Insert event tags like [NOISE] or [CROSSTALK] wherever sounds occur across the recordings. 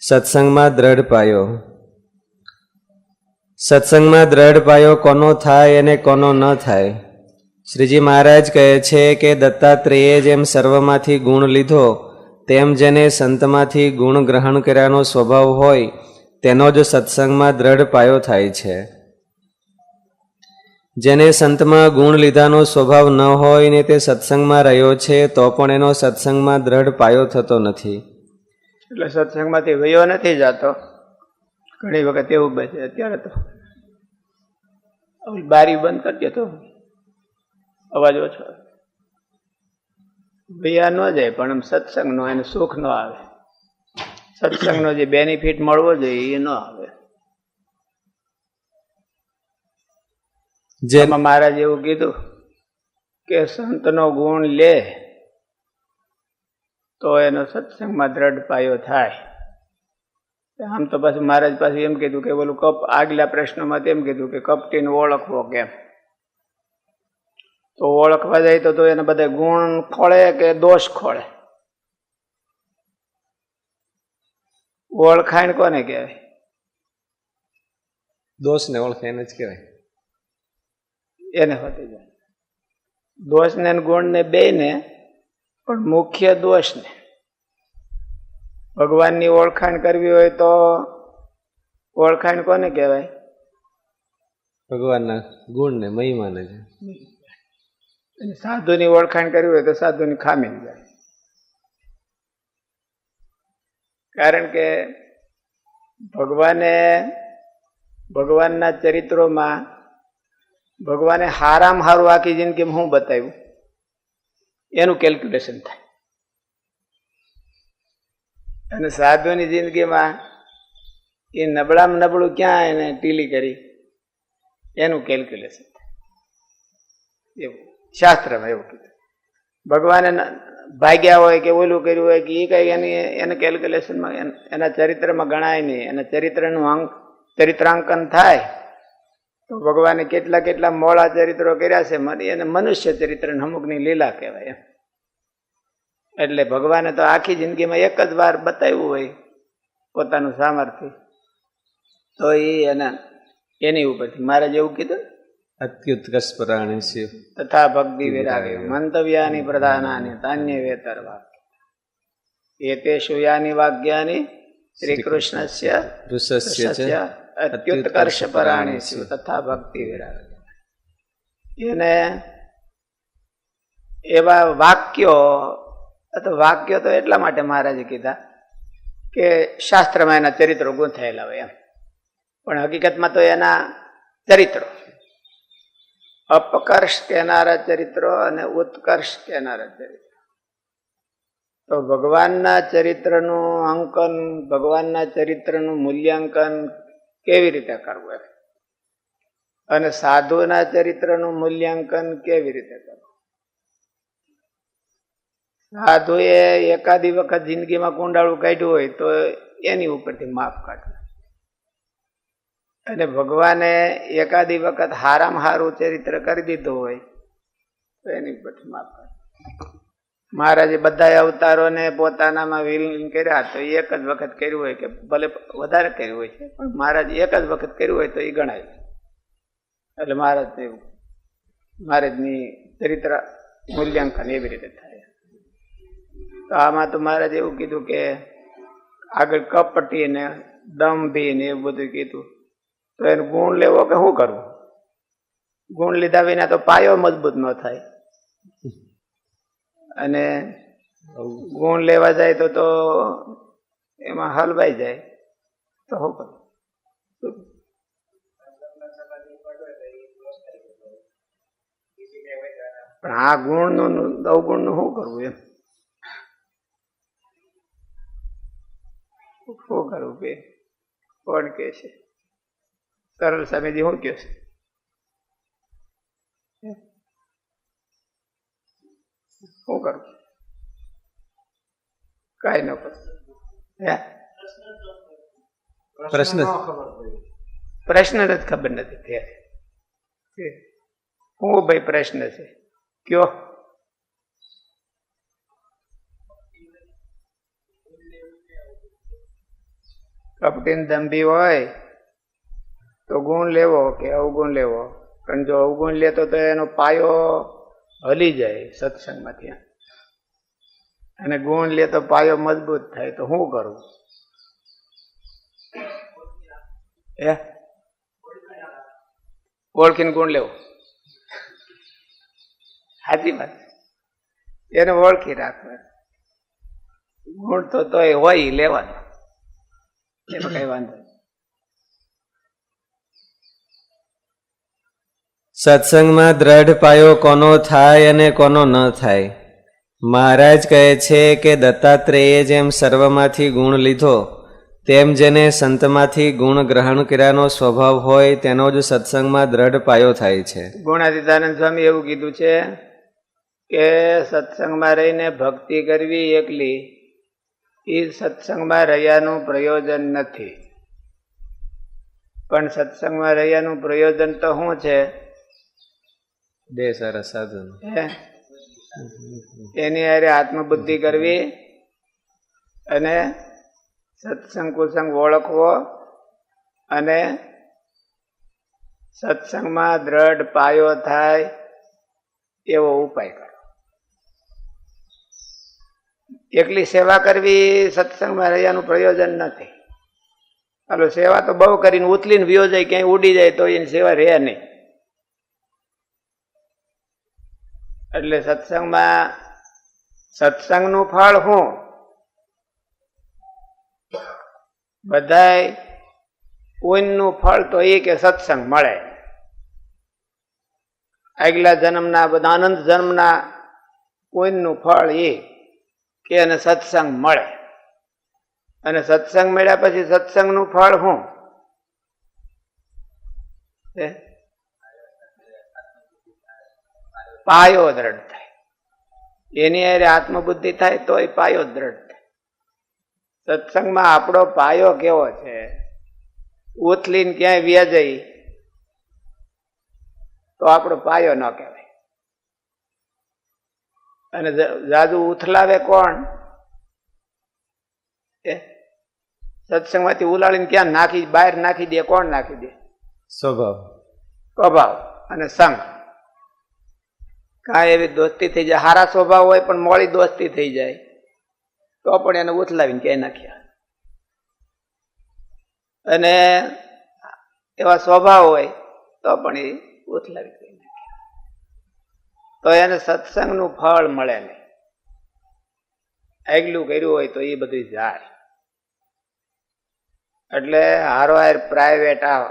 સત્સંગમાં દ્રઢ પાયો. સત્સંગમાં દ્રઢ પાયો કોનો થાય અને કોનો ન થાય? શ્રીજી મહારાજ કહે છે કે દત્તાત્રેયે જેમ સર્વમાંથી ગુણ લીધો, તેમ જેને સંતમાંથી ગુણ ગ્રહણ કર્યાનો સ્વભાવ હોય, તેનો જ સત્સંગમાં દ્રઢ પાયો થાય છે. જેને સંતમાં ગુણ લીધાનો સ્વભાવ ન હોય ને તે સત્સંગમાં રહ્યો છે, તો પણ એનો સત્સંગમાં દ્રઢ પાયો થતો નથી. એટલે સત્સંગમાંથી વયો નથી જાતો. ઘણી વખત એવું બને અત્યારે તો. બારી બંધ કરજે તો. અવાજ ઓછો વૈયા ન જાય પણ સત્સંગનો એને સુખ ન આવે. સત્સંગનો જે બેનિફિટ મળવો જોઈએ એ ન આવે. જેમાં મહારાજ એવું કીધું કે સંતનો ગુણ લે તો એનો સત્સંગમાં દ્રઢ પાયો થાય. આમ તો પાછું મહારાજ પાછું એમ કીધું કે બોલું કપ આગલા પ્રશ્નમાં તેમ કીધું કે કપટીને ઓળખવો કેમ? તો ઓળખવા જાય તો એને બધા ગુણ ખોળે કે દોષ ખોળે? ઓળખાણ કોને કહેવાય? દોષને ઓળખે એને જ કહેવાય. એને હોતી જાય દોષ ને ગુણ ને બે ને પણ મુખ્ય દોષ ને ભગવાનની ઓળખાણ કરવી હોય તો ઓળખાણ કોને કહેવાય? ભગવાનના ગુણ ને મહિમાને છે સાધુની ઓળખાણ કરવી હોય તો સાધુની ખામી જાય. કારણ કે ભગવાને ભગવાનના ચરિત્રોમાં ભગવાને હારામ હારું આખી જિંદગીમાં હું બતાવ્યું? એનું કેલ્ક્યુલેશન થાય. અને સાધુની જિંદગીમાં એ નબળામાં નબળું ક્યાં એને ટીલી કરી? એનું કેલ્ક્યુલેશન એવું, શાસ્ત્રમાં એવું કીધું. ભગવાને ભાગ્યા હોય કે ઓલું કર્યું હોય કે એ કંઈ એની, એને કેલ્ક્યુલેશનમાં એન- ચરિત્રમાં ગણાય નહીં. એના ચરિત્રનું અંક, ચરિત્રાંકન થાય. તો ભગવાને કેટલા કેટલા મોળા ચરિત્રો કર્યા છે, મને, એને મનુષ્ય ચરિત્ર અમુકની લીલા કહેવાય એમ. એટલે ભગવાને તો આખી જિંદગીમાં એક જ વાર બતાવ્યું હોય પોતાનું સામર્થ્ય. તો એ એના એની ઉપરથી. મારે જેવું કીધું? અત્યુત્કર્ષ પરાણે શિવ તથા ભક્તિ વિરાગે. મંતવ્યાની પ્રધાનાની તાન્ય વેતર વાક્ય. એ તે શુયાની વાક્યાની શ્રી કૃષ્ણસ્ય અત્યુત્કર્ષ પરાણી શિવ તથા ભક્તિ વિરાગે. એને એવા વાક્યો અથવા વાક્યો તો એટલા માટે મહારાજે કીધા કે શાસ્ત્રમાં એના ચરિત્રો ગૂંથાયેલા હોય એમ. પણ હકીકતમાં તો એના ચરિત્રો. અપકર્ષ કહેનારા ચરિત્રો અને ઉત્કર્ષ કહેનારા ચરિત્રો. તો ભગવાનના ચરિત્રનું અંકન, ભગવાનના ચરિત્રનું મૂલ્યાંકન કેવી રીતે કરવું એમ? અને સાધુના ચરિત્રનું મૂલ્યાંકન કેવી રીતે કરવું? સાધુએ એકાદી વખત જિંદગીમાં કુંડાળું કાઢ્યું હોય તો એની ઉપરથી માફ કાઢવું. અને ભગવાને એકાદી વખત હારામાં હારું ચરિત્ર કરી દીધું હોય તો એની ઉપરથી માફ કાઢવું. મહારાજે બધા અવતારોને પોતાનામાં વિલીન કર્યા તો એક જ વખત કર્યું હોય કે ભલે વધારે કર્યું હોય છે, પણ મહારાજ એક જ વખત કર્યું હોય તો એ ગણાય. એટલે મહારાજ મહારાજની ચરિત્ર મૂલ્યાંકન એવી રીતે થાય. તો આમાં તો મહારાજ એવું કીધું કે આગળ કપટી ને દંભી ને એવું બધું કીધું. તો એનું ગુણ લેવો કે શું કરવું? ગુણ લીધા વિના તો પાયો મજબૂત ન થાય. અને ગુણ લેવા જાય તો તો એમાં હલવાઈ જાય. તો શું કરું? પણ આ ગુણનું અવગુણનું શું કરવું એમ? કે કોણ કે છે? સરળ સ્વામીજી શું કહે છે? શું કરું કઈ ન કરું. પ્રશ્ન પ્રશ્ન જ ખબર નથી હું શું ભાઈ પ્રશ્ન છે. કયો? કપટીન દંભી હોય, તો ગુણ લેવો કે અવગુણ લેવો? પણ જો અવગુણ લેતો તો એનો પાયો હલી જાય સત્સંગમાંથી. અને ગુણ લે તો પાયો મજબૂત થાય, તો શું કરવું એ ઓળખીને ગુણ લેવો. સાચી વાત. એને ઓળખી રાખવા ગુણ તો તોય હોય લેવાનું લેવાનો. એમાં કઈ વાંધો. સત્સંગમાં દ્રઢ પાયો કોનો થાય અને કોનો ન થાય મહારાજ કહે છે કે દત્તાત્રેયે જેમ સર્વમાંથી ગુણ લીધો તેમ જેને સંતમાંથી ગુણ ગ્રહણ કર્યાનો સ્વભાવ હોય તેનો જ સત્સંગમાં દ્રઢ પાયો થાય છે ગુણાતીતાનંદ સ્વામી એવું કીધું છે કે સત્સંગમાં રહીને ભક્તિ કરવી એકલી એ સત્સંગમાં રહ્યાનું પ્રયોજન નથી. પણ સત્સંગમાં રહ્યાનું પ્રયોજન તો શું છે? બે સરસ સાધન. એની હારે આત્મબુદ્ધિ કરવી અને સત્સંગ કુસંગ ઓળખવો અને સત્સંગમાં દ્રઢ પાયો થાય એવો ઉપાય એકલી સેવા કરવી સત્સંગમાં રહ્યાનું પ્રયોજન નથી. હાલો, સેવા તો બહુ કરીને ઉથલીને વ્યો જાય ક્યાંય ઉડી જાય તો એની સેવા રહે નહીં. એટલે સત્સંગમાં સત્સંગનું ફળ શું? બધાય પુણ્યનું ફળ તો એ કે સત્સંગ મળે. આગલા જન્મના, બધા અનંત જન્મના પુણ્યનું ફળ એ. કે એને સત્સંગ મળે. અને સત્સંગ મળ્યા પછી સત્સંગનું ફળ શું? પાયો દ્રઢ થાય. એની અરે આત્મબુદ્ધિ થાય તોય પાયો દ્રઢ થાય. સત્સંગમાં આપણો પાયો કેવો છે? ઉથલીને ક્યાંય વ્યાજય તો આપણો પાયો ન કહેવાય. અને જાદુ ઉથલાવે કોણ? એ? સત્સંગમાંથી ઉલાળીને ક્યાં નાખી બહાર નાખી દે કોણ નાખી દે? સ્વભાવ. સ્વભાવ અને સંઘ કાંઈ એવી દોસ્તી થઈ જાય. હારા સ્વભાવ હોય પણ મોડી દોસ્તી થઈ જાય. તો પણ એને ઉથલાવીને ક્યાંય નાખ્યા. અને એવા સ્વભાવ હોય તો પણ એ ઉથલાવી નાખ્યા તો એને સત્સંગનું ફળ મળે નહીં. આગલું કર્યું હોય તો એ બધું જાય. એટલે હારો હાર પ્રાઇવેટ આવ.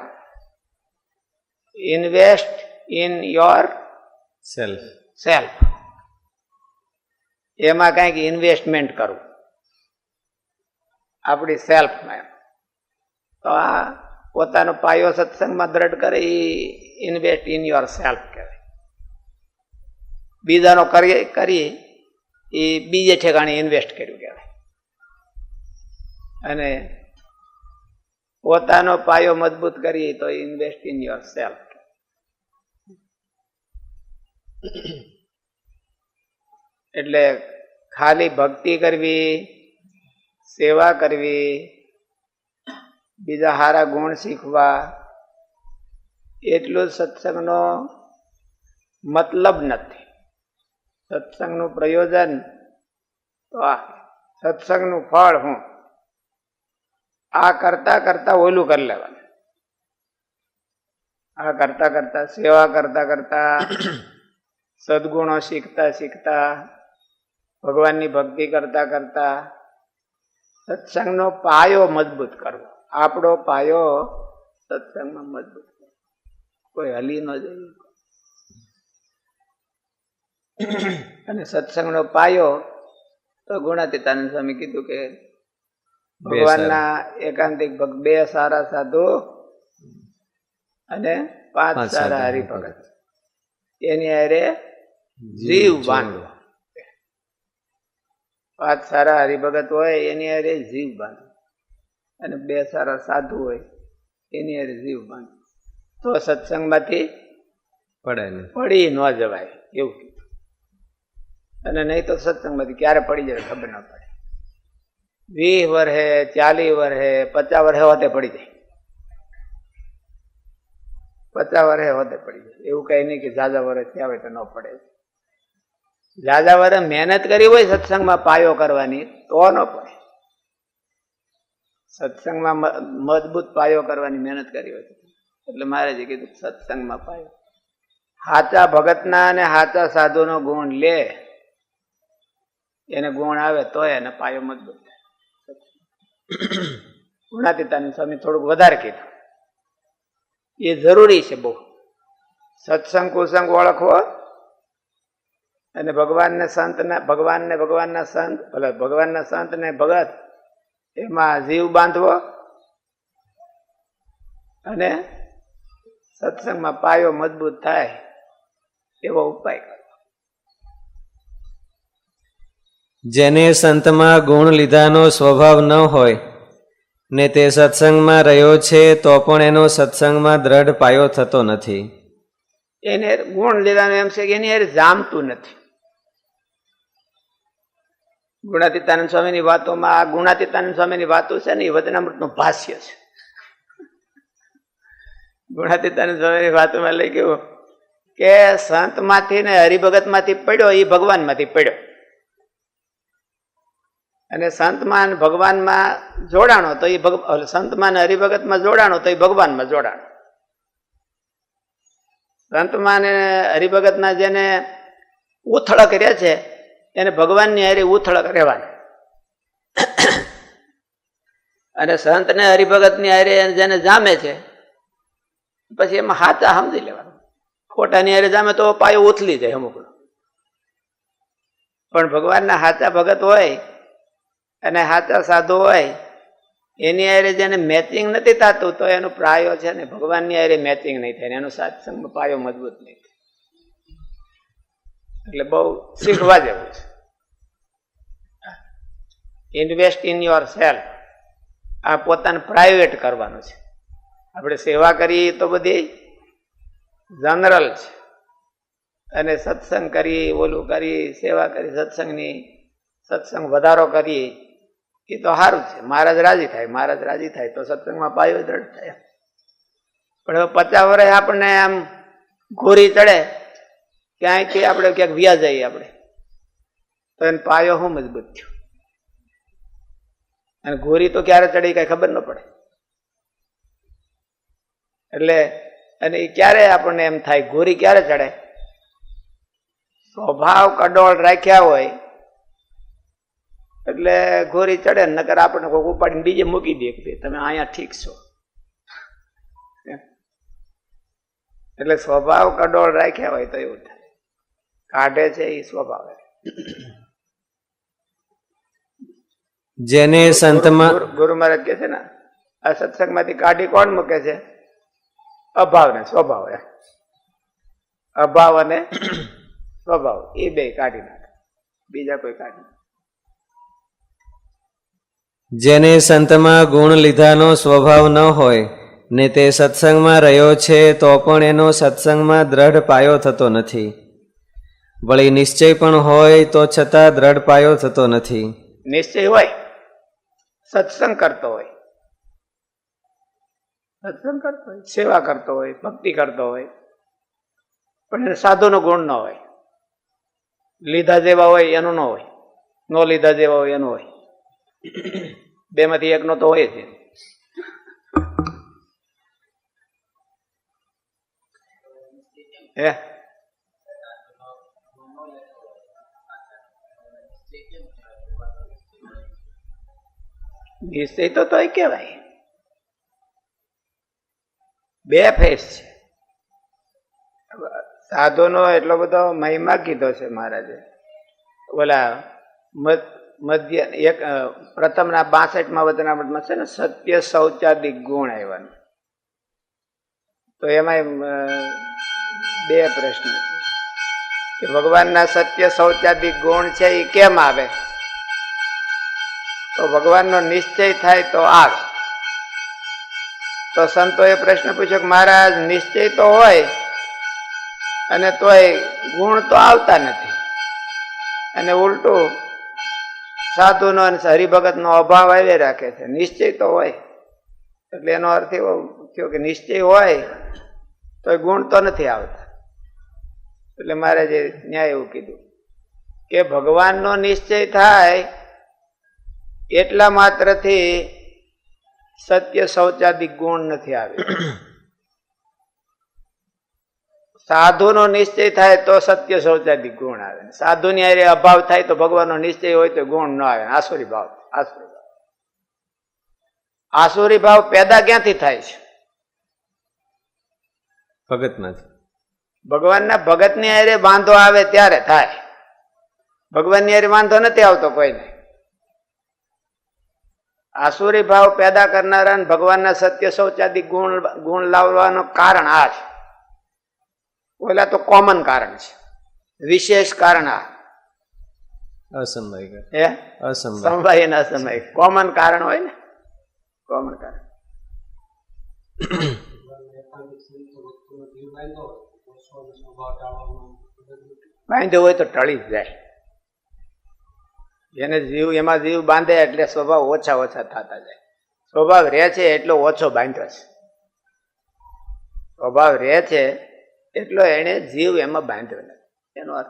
Invest in yourself self એમાં કંઈક ઇન્વેસ્ટમેન્ટ કરવું. આપણી સેલ્ફમાં તો આ પોતાનો પાયો સત્સંગમાં દ્રઢ કરે એ ઇન્વેસ્ટ ઇન યોર સેલ્ફ કહેવાય. બીજાનો કરીએ કરી એ બીજે ઠેકાણે ઇન્વેસ્ટ કર્યું કહેવાય. અને પોતાનો પાયો મજબૂત કરીએ તો ઇન્વેસ્ટ ઇન યોર સેલ્ફ એટલે ખાલી ભક્તિ કરવી, સેવા કરવી, બીજા સારા ગુણ શીખવા, એટલું સત્સંગનો મતલબ નથી. સત્સંગનું પ્રયોજન તો આ સત્સંગનું ફળ હું? આ કરતા કરતા ઓલું કરી લેવાનું. આ કરતા કરતા સેવા કરતા કરતા, સદગુણો શીખતા શીખતા, ભગવાનની ભક્તિ કરતા કરતા, સત્સંગનો પાયો મજબૂત કરવો. આપણો પાયો સત્સંગમાં મજબૂત કરવો. કોઈ હલી ન જાય. અને સત્સંગનો પાયો તો ગુણાતીતાનંદ સ્વામી કીધું કે ભગવાનના એકાંતિક ભક્ત બે સારા સાધુ અને પાંચ સારા હરિભગત. એની અરે જીવ બાંધવો પાંચ સારા હરિભગત હોય એની અરે જીવ બાંધવો અને બે સારા સાધુ હોય એની અરે જીવ બાંધવો તો સત્સંગમાંથી પડે પડી ન જવાય એવું અને નહીં તો સત્સંગમાંથી ક્યારે પડી જાય ખબર ન પડે. વીસ વર્ષે, ચાલીસ વર્ષે, પચાસ વર્ષે હોતે પડી જાય. પચાસ વર્ષે હોતે પડી જાય. એવું કઈ નહીં કે ઝાઝા વર્ષ થયા હોય તો ન પડે. ઝાઝા વર્ષે મહેનત કરી હોય સત્સંગમાં પાયો કરવાની તો ન પડે. સત્સંગમાં મજબૂત પાયો કરવાની મહેનત કરી હોય એટલે મારે જે કીધું, સત્સંગમાં પાયો. હાચા ભગતના અને હાચા સાધુનો ગુણ લે. એને ગુણ આવે તો એને પાયો મજબૂત થાય. [COUGHS] ગુણાતીતાનંદ સ્વામી થોડુંક વધારે કીધું. એ જરૂરી છે બહુ. સત્સંગ કુસંગ ઓળખવો અને ભગવાનને સંતને ભગવાનને ભગવાનના સંત ભલે ભગવાનના સંત ને ભગત એમાં જીવ બાંધવો અને સત્સંગમાં પાયો મજબૂત થાય એવો ઉપાય કરવો. જેને સંતમાં ગુણ લીધાનો સ્વભાવ ન હોય, ને તે સત્સંગમાં રહ્યો છે, તો પણ એનો સત્સંગમાં દ્રઢ પાયો થતો નથી. એને ગુણ લીધાનું એમ છે કે એની હારે જામતું નથી. ગુણાતીતાનંદ સ્વામીની વાતોમાં આ ગુણાતીતાનંદ સ્વામીની વાતો છે ને એ વચનામૃતનું ભાષ્ય છે. ગુણાતીતાનંદ સ્વામીની વાતોમાં લઈ ગયું કે સંતમાંથી ને હરિભગતમાંથી પડ્યો એ ભગવાનમાંથી પડ્યો. અને સંતમાન ભગવાનમાં જોડાણો, તો એ ભગ સંતમાન હરિભગતમાં જોડાણો, તો એ ભગવાનમાં જોડાણો. સંતમાન હરિભગતના જેને ઉથળક રહે છે, એને ભગવાનની હારે ઉથળક રહેવાની. અને સંતને હરિભગતની હારે જેને જામે છે, પછી એમાં હાચા સમજી લેવાનું. ખોટાની હારે જામે તો પાયો ઉથલી જાય અમુકનો. પણ ભગવાનના હાચા ભગત હોય અને સાચા સાધુ હોય, એની આરે જેને મેચિંગ નથી થતું, તો એનો પ્રાયો છે ને ભગવાનની આરે મેચિંગ નહીં થાય એનો સાત્સંગ પાયો મજબૂત નહીં થાય. એટલે બહુ શીખવા જેવું છે. ઇન્વેસ્ટ ઇન યોર સેલ્ફ આ પોતાને પ્રાઇવેટ કરવાનું છે. આપણે સેવા કરીએ તો બધી જનરલ છે. અને સત્સંગ કરી ઓલું કરી સેવા કરી સત્સંગની, સત્સંગ વધારો કરીએ એ તો સારું છે. મહારાજ રાજી થાય. મહારાજ રાજી થાય તો સત્સંગમાં પાયો દ્રઢ થાય. પણ હવે પચાસ વર્ષ આપણને આમ ઘોરી ચડે, ક્યાંયથી આપણે ક્યાંક વ્યા જઈએ આપણે? તો એને પાયો હું મજબૂત થયો? અને ઘોરી તો ક્યારે ચડી કઈ ખબર ન પડે. એટલે અને એ ક્યારે આપણને એમ થાય? ઘોરી ક્યારે ચડે? સ્વભાવ કડોળ રાખ્યા હોય એટલે ઘોરી ચડે ને નકર આપણને કોઈક ઉપાડીને બીજે મૂકી દે કે તમે અહીંયા ઠીક છો. એટલે સ્વભાવ કડોળ રાખ્યા હોય તો એવું થાય. કાઢે છે એ સ્વભાવ. જેને સંતમાં ગુરુ- મહારાજ કે છે ને આ સત્સંગમાંથી કાઢી કોણ મૂકે છે? અભાવ ને સ્વભાવ અભાવ અને સ્વભાવ. એ બે કાઢી નાખે. બીજા કોઈ કાઢી નાખે. જેને સંતમાં ગુણ લીધાનો સ્વભાવ ન હોય, ને તે સત્સંગમાં રહ્યો છે, તો પણ એનો સત્સંગમાં દ્રઢ પાયો થતો નથી. વળી નિશ્ચય પણ હોય, તો છતાં દ્રઢ પાયો થતો નથી. નિશ્ચય હોય, સત્સંગ કરતો હોય. સત્સંગ કરતો હોય, સેવા કરતો હોય, ભક્તિ કરતો હોય. પણ એને સાધુનો ગુણ ન હોય. લીધા જેવા હોય, એનું ન હોય. ન લીધા જેવા હોય, એનું હોય. બેમાંથી એકનો તો હોય જ. હે? નિશ્ચય તો તોય કહેવાય. બે ફેસ છે. સાધુનો એટલો બધો મહિમા કીધો છે મહારાજે. ઓલા મધ- મધ્ય, એક પ્રથમના બાસઠમાં વચનામૃતમાં છે ને, સત્ય શૌચાદિક ગુણ આવ્યા. તો એમાં બે પ્રશ્ન છે. કે ભગવાનના સત્ય શૌચાદિક ગુણ છે એ કેમ આવે? તો ભગવાનનો નિશ્ચય થાય તો આવે. તો સંતોએ પ્રશ્ન પૂછ્યો કે મહારાજ, નિશ્ચય તો હોય, અને તોય ગુણ તો આવતા નથી. અને ઉલટું સાધુનો અને હરિભગતનો અભાવ આવી રાખે છે. નિશ્ચય તો હોય. એટલે એનો અર્થ એવો થયો કે નિશ્ચય હોય તો એ ગુણ તો નથી આવતા. એટલે મારે જે ન્યાય એવું કીધું કે ભગવાનનો નિશ્ચય થાય એટલા માત્રથી સત્ય શૌચાદિક ગુણ નથી આવે. સાધુનો નિશ્ચય થાય તો સત્ય શૌચાદિક ગુણ આવે. સાધુની હારે અભાવ થાય તો ભગવાનનો નિશ્ચય હોય તો ગુણ ન આવે. આસુરી ભાવ. આસુરી ભાવ. આસુરી ભાવ પેદા ક્યાંથી થાય છે? ભગતમાંથી ભગવાનના ભગતની હારે વાંધો આવે ત્યારે થાય. ભગવાનની હારે વાંધો નથી આવતો કોઈને. આસુરી ભાવ પેદા કરનારા ભગવાનના સત્ય શૌચાદિક ગુણ ગુણ લાવવાનું કારણ આ છે. ઓલા તો કોમન કારણ છે. વિશેષ કારણ આ. અસંભય હે? અસંભય સમવાય ના સમય કોમન કારણ હોય ને? કોમન કારણ. બાંધ્યો હોય તો ટળી જ જાય. એને જીવ એમાં જીવ બાંધે એટલે સ્વભાવ ઓછા ઓછા થતા જાય. સ્વભાવ રહે છે એટલો ઓછો બાંધ્યો છે. સ્વભાવ રહે છે એટલો એને જીવ એમાં બાંધ્યો નથી. એનો અર્થ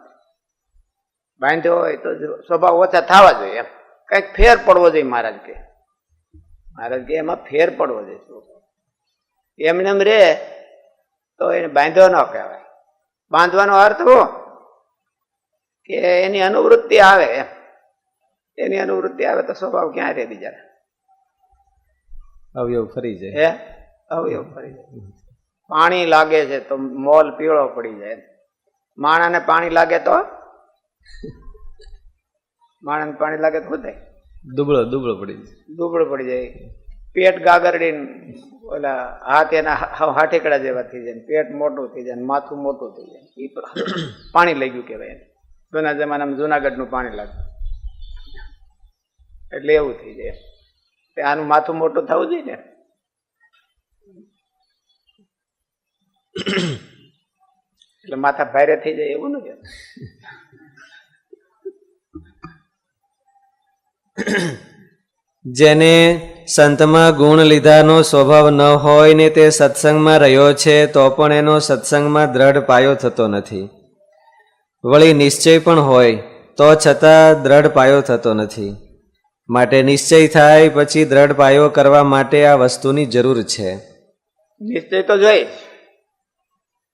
બાંધ્યો હોય તો સ્વભાવ ઓછા થવા જોઈએ એમ. કંઈક ફેર પડવો જોઈએ મહારાજ કે. મહારાજ કે એમાં ફેર પડવો જોઈએ. એમને એમ રે તો એને બાંધ્યો ન કહેવાય. બાંધવાનો અર્થ શું? કે એની અનુવૃત્તિ આવે એમ. એની અનુવૃત્તિ આવે તો સ્વભાવ ક્યાં રહે બીજા અવયવ ફરી જાય. હે? અવયવ ફરી જાય. પાણી લાગે છે તો મોલ પીળો પડી જાય. માણાને પાણી લાગે તો? માણાને પાણી લાગે તો શું થાય? દુબળો દુબળો પડી જાય. દુબળો પડી જાય. પેટ ગાગરડીને ઓલા હાથ એના હાઠેકડા જેવા થઈ જાય પેટ મોટું થઈ જાય માથું મોટું થઈ જાય એ પાણી લઈ ગયું કહેવાય. જૂના જમાનામાં જુનાગઢનું પાણી લાગતું એટલે એવું થઈ જાય. આનું માથું મોટું થવું જોઈએ ને? એટલે માથા ભારે થઈ જાય એવું નથી જેને સંતમાં ગુણ લીધાનો સ્વભાવ ન હોય ને તે સત્સંગમાં રહ્યો છે તો પણ એનો સત્સંગમાં દ્રઢ પાયો થતો નથી. વળી નિશ્ચય પણ હોય તો છતાં દ્રઢ પાયો થતો નથી. માટે નિશ્ચય થાય પછી દ્રઢ પાયો કરવા માટે આ વસ્તુની જરૂર છે. નિશ્ચય તો જોઈ જ.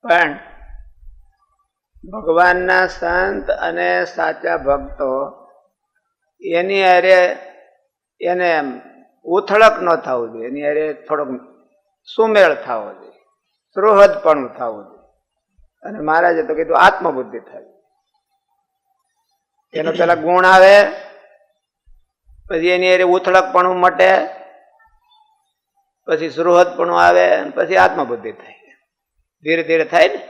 પણ ભગવાનના સંત અને સાચા ભક્તો એની અરે એને એમ ઉથળક ન થવું જોઈએ. એની અરે થોડોક સુમેળ થવો જોઈએ. સુહદપણું થવું જોઈએ. અને મહારાજે તો કીધું આત્મબુદ્ધિ થવી એનો પેલા ગુણ આવે, પછી એની અરે ઉથળકપણું મટે, પછી સુરહદપણું આવે પછી આત્મબુદ્ધિ થાય. ધીરે ધીરે થાય ને?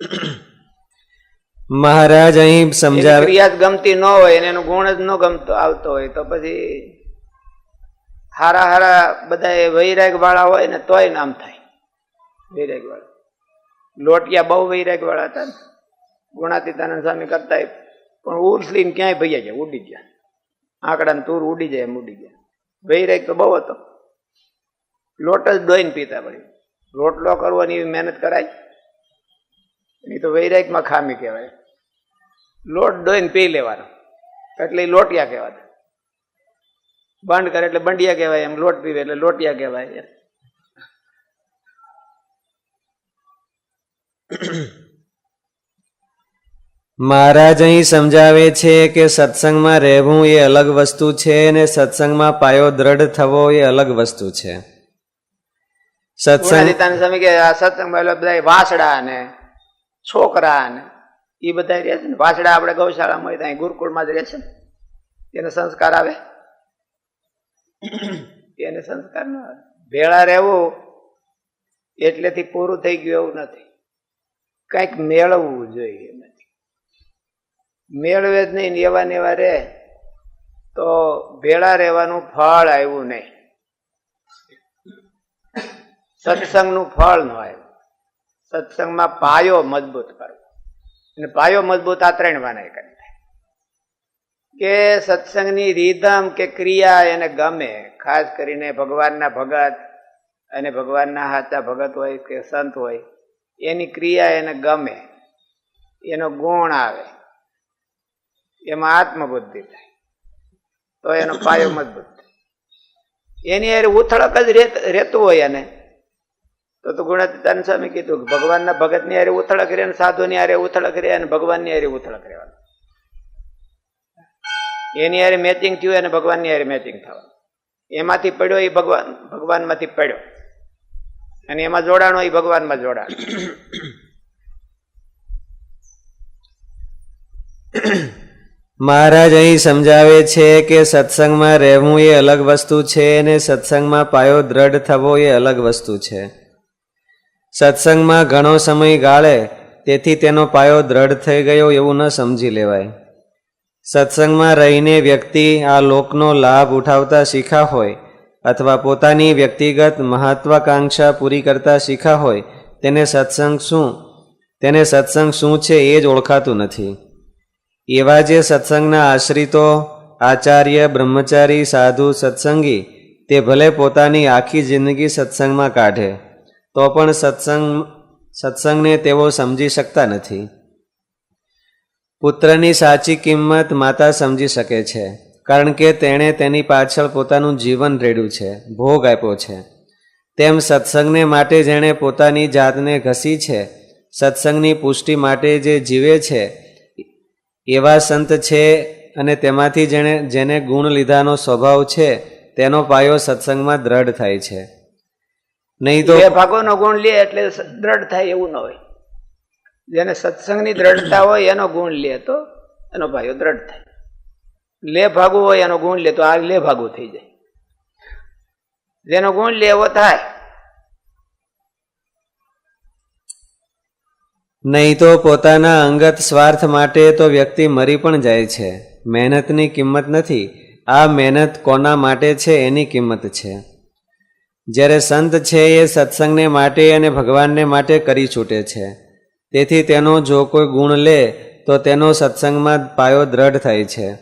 [COUGHS] મહારાજ અહીં એની સમજાવે ક્રિયા ગમતી ન હોય અને એનો ગુણ જ ન ગમતો આવતો હોય તો પછી હારા હારા બધા વૈરાગ વાળા હોય ને તોય નામ થાય. વૈરાગ વાળા લોટિયા બહુ વૈરાગ વાળા હતા ને. ગુણાતીતાનંદ સ્વામી કરતા પણ ઉર્સલીને ક્યાંય ભૈયા ગયા ઉડી ગયા. આંકડા ને તૂર ઉડી જાય એમ ઉડી ગયા. વૈરાગ તો બહુ હતો. લોટ જ દોઈને પીતા પડી રોટલો કરવાની એવી મહેનત કરાય? એ તો વૈરાગમાં ખામી કહેવાય. લોટ ડોઈને પી લેવાનો. એટલે લોટિયા કહેવાતા. બંધ કરે એટલે બંડિયા કહેવાય, એમ લોટ પીવે એટલે લોટિયા કહેવાય મહારાજ અહીં સમજાવે છે કે સત્સંગમાં રહેવું એ અલગ વસ્તુ છે અને સત્સંગમાં પાયો દ્રઢ થવો એ અલગ વસ્તુ છે. છોકરા ને એ બધા રહે છે ને. વાસડા આપણે ગૌશાળામાં ત્યાં ગુરુકુળમાં જ રહે છે એને સંસ્કાર આવે? એને સંસ્કાર ન આવે. ભેળા રહેવું એટલેથી પૂરું થઈ ગયું એવું નથી. કંઈક મેળવવું જોઈએ નથી. મેળવે જ નહીં એવા ને એવા રહે તો ભેળા રહેવાનું ફળ આવ્યું નહીં. સત્સંગનું ફળ ન હોય. સત્સંગમાં પાયો મજબૂત કરવો અને પાયો મજબૂત આ ત્રણ વાને કરી કે સત્સંગની રીધમ કે ક્રિયા એને ગમે, ખાસ કરીને ભગવાનના ભગત અને ભગવાનના હાચા ભગત હોય કે સંત હોય, એની ક્રિયા એને ગમે, એનો ગુણ આવે, એમાં આત્મબુદ્ધિ થાય, તો એનો પાયો મજબૂત થાય. એની ઉથળક જ રહેતું હોય એને તો તો ગુણાતીતાન સ્વામી કીધું કે ભગવાનના ભગતની હારે ઉથળક રે અને સાધુની હારે ઉથળક રે અને ભગવાનની હારે ઉથળક રહેવાનું એની હારે મેચિંગ થયું અને ભગવાનની હારે મેચિંગ થવાનું. એમાંથી પડ્યો એ ભગવાન, ભગવાનમાંથી પડ્યો. અને એમાં જોડાણો એ ભગવાનમાં જોડાણ. મહારાજ અહીં સમજાવે છે કે સત્સંગમાં રહેવું એ અલગ વસ્તુ છે અને સત્સંગમાં પાયો દ્રઢ થવો એ અલગ વસ્તુ છે. સત્સંગમાં ઘણો સમય ગાળે તેથી તેનો પાયો દ્રઢ થઈ ગયો એવું ન સમજી લેવાય. સત્સંગમાં રહીને વ્યક્તિ આ લોકનો લાભ ઉઠાવતા શીખા હોય અથવા પોતાની વ્યક્તિગત મહત્વાકાંક્ષા પૂરી કરતા શીખા હોય, તેને સત્સંગ શું? તેને સત્સંગ શું છે એ જ ઓળખાતું નથી. એવા જે સત્સંગના આશ્રિતો, આચાર્ય, બ્રહ્મચારી, સાધુ, સત્સંગી તે ભલે પોતાની આખી જિંદગી સત્સંગમાં કાઢે તો પણ સત્સંગ, સત્સંગને તેઓ સમજી શકતા નથી. પુત્રની સાચી કિંમત માતા સમજી શકે છે, કારણ કે તેણે તેની પાછળ પોતાનું જીવન રેડ્યું છે, ભોગ આપ્યો છે. તેમ સત્સંગને માટે જેણે પોતાની જાતને ઘસી છે, સત્સંગની પુષ્ટિ માટે જે જીવે છે, એવા સંત છે અને તેમાંથી જેણે, જેને ગુણ લીધાનો સ્વભાવ છે, તેનો પાયો સત્સંગમાં દ્રઢ થાય છે. નહીં તો બે ભાગોનો ગુણ લે એટલે દ્રઢ થાય એવું ન હોય. જેને સત્સંગની દ્રઢતા હોય એનો ગુણ લે તો એનો ભાઈઓ દ્રઢ થાય. લે ભાગો હોય એનો ગુણ લે તો આ લે ભાગો થઈ જાય. જેનો ગુણ લે એવો થાય. નહીં તો પોતાના અંગત સ્વાર્થ માટે તો વ્યક્તિ મરી પણ જાય છે. મહેનતની કિંમત નથી. આ મહેનત કોના માટે છે એની કિંમત છે. જ્યારે સંત છે એ સત્સંગને માટે અને ભગવાનને માટે કરી છૂટે છે. તેથી તેનો જો કોઈ ગુણ લે, તો તેનો સત્સંગમાં પાયો દ્રઢ થાય છે.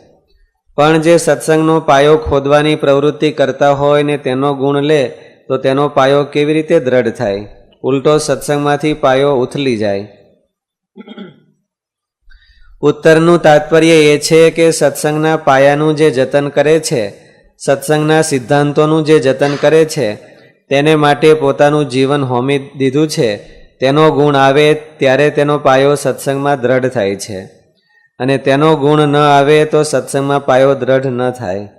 પણ જે સત્સંગનો પાયો ખોદવાની પ્રવૃત્તિ કરતા હોય ને તેનો ગુણ લે, તો તેનો પાયો કેવી રીતે દ્રઢ થાય? ઉલટો સત્સંગમાંથી પાયો ઉથલી જાય. ઉત્તરનું તાત્પર્ય એ છે કે સત્સંગના પાયાનું જે જતન કરે છે, સત્સંગના સિદ્ધાંતોનું જે જતન કરે છે તેને માટે પોતાનું જીવન હોમી દીધું છે. તેનો ગુણ આવે ત્યારે તેનો પાયો સત્સંગમાં દ્રઢ થાય છે. અને તેનો ગુણ ન આવે તો સત્સંગમાં પાયો દ્રઢ ન થાય.